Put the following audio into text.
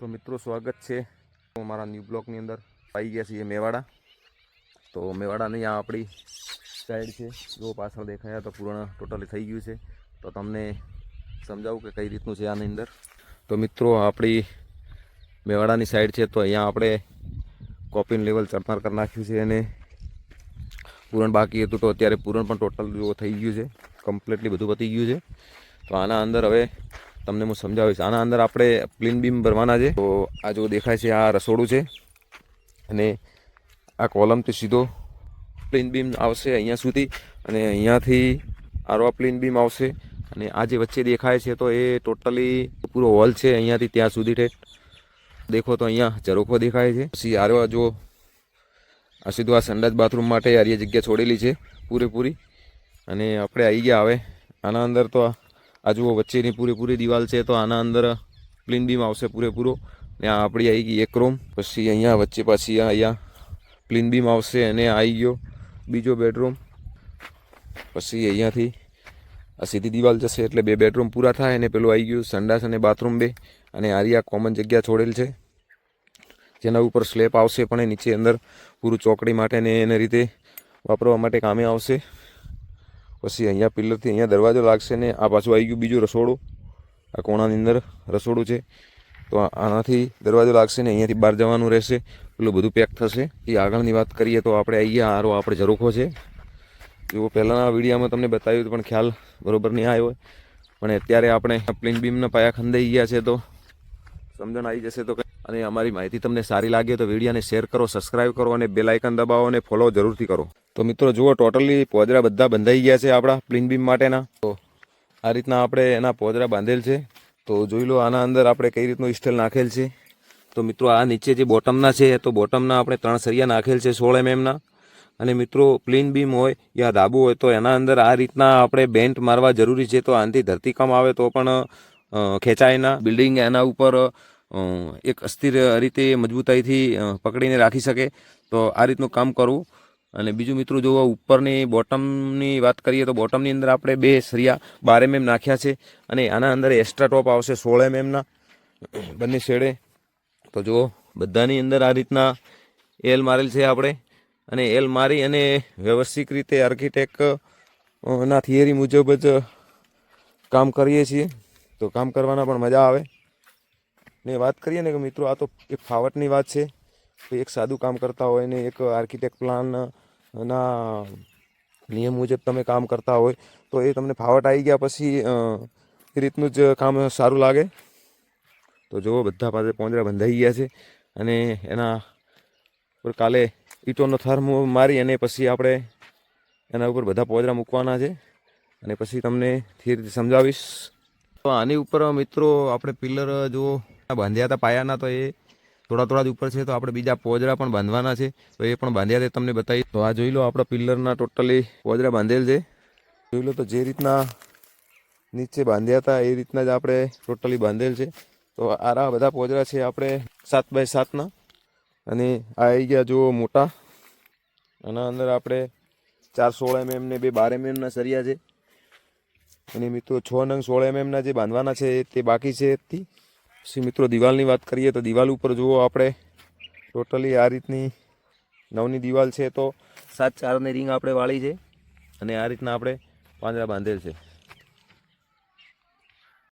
તો મિત્રો, સ્વાગત છે અમારા ન્યૂ બ્લોકની અંદર. આવી ગયા છીએ મેવાડા. તો મેવાડાની આ આપણી સાઈડ છે. જો પાછળ દેખાયા તો પૂર્ણ ટોટલી થઈ ગયું છે. તો તમને સમજાવું કે કઈ રીતનું છે આની અંદર. તો મિત્રો આપણી મેવાડાની સાઈડ છે, તો અહીંયા આપણે કોપીન લેવલ ચરનાર કરી નાખ્યું છે અને પૂરણ બાકી હતું તો અત્યારે પૂરણ પણ ટોટલ થઈ ગયું છે. કમ્પ્લીટલી બધું પતી ગયું છે. તો આના અંદર હવે તમને હું સમજાવીશ. આના અંદર આપણે પ્લીન બીમ ભરવાના છે. તો આ જો દેખાય છે, આ રસોડું છે. અને આ કોલમથી સીધો પ્લીન બીમ આવશે અહીંયા સુધી. અને અહીંયાથી આરો પ્લીન બીમ આવશે. અને આ જે વચ્ચે દેખાય છે, તો એ ટોટલી પૂરો હોલ છે અહીંયાથી ત્યાં સુધી ઠેઠ દેખો તો અહીંયા ઝરોખો દેખાય છે. પછી આરવા જો આ સીધું આ સંડાસ બાથરૂમ માટે આ જગ્યા છોડેલી છે, પૂરેપૂરી. અને આપણે આવી ગયા હવે. આના અંદર તો આ આ જુઓ, વચ્ચેની પૂરેપૂરી દિવાલ છે તો આના અંદર પ્લીન બીમ આવશે પૂરેપૂરો. ને આ આપણી આવી ગઈ એક રૂમ પછી અહીંયા, વચ્ચે પાછી અહીંયા ક્લીન બીમ આવશે અને આવી ગયો બીજો બેડરૂમ પછી અહીંયાથી આ સીધી દિવાલ જશે એટલે બે બેડરૂમ પૂરા થાય અને પેલું આવી ગયું સંડાસ અને બાથરૂમ બે. અને આરિયા કોમન જગ્યા છોડેલ છે. જેના ઉપર સ્લેબ આવશે પણ એ નીચે અંદર પૂરું ચોકડી માટે ને એને રીતે વાપરવા માટે કામે આવશે. પછી અહીંયા પિલરથી અહીંયા દરવાજો લાગશે ને આ પાછું આવી ગયું બીજું રસોડું. આ કોણાની અંદર રસોડું છે. તો આનાથી દરવાજો લાગશે ને અહીંયાથી બહાર જવાનું રહેશે. પેલું બધું પેક થશે. એ આગળની વાત કરીએ તો આપણે અહીંયા આરો આપણે ઝરૂખો છે. જો પહેલાંના વિડીયામાં તમને બતાવ્યું પણ ખ્યાલ બરોબર નહીં આવ્યો. પણ અત્યારે આપણે પ્લેન બીમના પાયા ખંદાઈ ગયા છે તો સમજણ આવી જશે તો અને અમારી માહિતી તમને સારી લાગે તો વિડીયાને શેર કરો સબસ્ક્રાઇબ કરો અને બેલાઇકન દબાવો અને ફોલો જરૂરથી કરો. તો મિત્રો જુઓ ટોટલી પોદરા બધા બંધાઈ ગયા છે આપણા પ્લીન બીમ માટેના. તો આ રીતના આપણે એના પોજરા બાંધેલ છે. તો જોઈ લો આના અંદર આપણે કઈ રીતનું સ્ટીલ નાખેલ છે. તો મિત્રો આ નીચે જે બોટમના છે, તો બોટમના આપણે ત્રણ સરિયા નાખેલ છે સોળ એમએમના. અને મિત્રો પ્લેન બીમ હોય યા ધાબુ હોય, તો એના અંદર આ રીતના આપણે બેન્ટ મારવા જરૂરી છે. તો આનાથી ધરતીકામ આવે તો પણ ખેંચાય ના. બિલ્ડિંગ એના ઉપર એક અસ્થિર રીતે મજબૂતાઈથી પકડીને રાખી શકે. તો આ રીતનું કામ કરવું. અને બીજું મિત્રો જો ઉપરની બોટમની વાત કરીએ તો બોટમની અંદર આપણે બે સરિયા બાર એમએમ નાખ્યા છે અને આના અંદર એક્સ્ટ્રા ટોપ આવશે સોળ એમએમના બંને શેડે તો જુઓ બધાની અંદર આ રીતના એલ મારેલ છે આપણે. અને એલ મારી અને વ્યવસ્થિત રીતે આર્કિટેક ના થિયરી મુજબ જ કામ કરીએ છીએ. તો કામ કરવાના પણ મજા આવે. ને વાત કરીએ ને કે મિત્રો, આ તો એક ફાવટની વાત છે. એક સાદું કામ કરતા હોય ને એક આર્કિટેક્ટ પ્લાનના નિયમ મુજબ તમે કામ કરતા હોય, તો એ તમને ફાવટ આવી ગયા પછી એ રીતનું જ કામ સારું લાગે. તો જુઓ, બધા પાસે પોંજરા બંધાઈ ગયા છે અને એના ઉપર કાલે ઈંટોનો થર મારી અને પછી આપણે એના ઉપર બધા પોજરા મૂકવાના છે. અને પછી તમને ધીરે સમજાવીશ. તો આની ઉપર મિત્રો આપણે પિલ્લર જો બાંધ્યા હતા પાયાના, તો એ થોડા થોડા જ ઉપર છે, તો આપણે બીજા પોજરા પણ બાંધવાના છે. તો એ પણ બાંધ્યા તે તમને બતાવી તો આ જોઈ લો, આપણા પિલ્લરના ટોટલી પોજરા બાંધેલ છે. જોઈ લો તો જે રીતના નીચે બાંધ્યા હતા, એ રીતના જ આપણે ટોટલી બાંધેલ છે. તો આરા બધા પોજરા છે આપણે સાત બાય સાતના. અને આ આવી ગયા જુઓ મોટા. આના અંદર આપણે ચાર સોળ એમએમ ને બે બાર એમએમના સરિયા છે. અને મિત્રો છ નંગ સોળ એમએમના જે બાંધવાના છે તે બાકી છે એથી. પછી મિત્રો દિવાલની વાત કરીએ તો દિવાલ ઉપર જુઓ આપણે. ટોટલી આ રીતની નવની દિવાલ છે તો સાત ચારની રિંગ આપણે વાળી છે. અને આ રીતના આપણે પાંજરા બાંધેલ છે.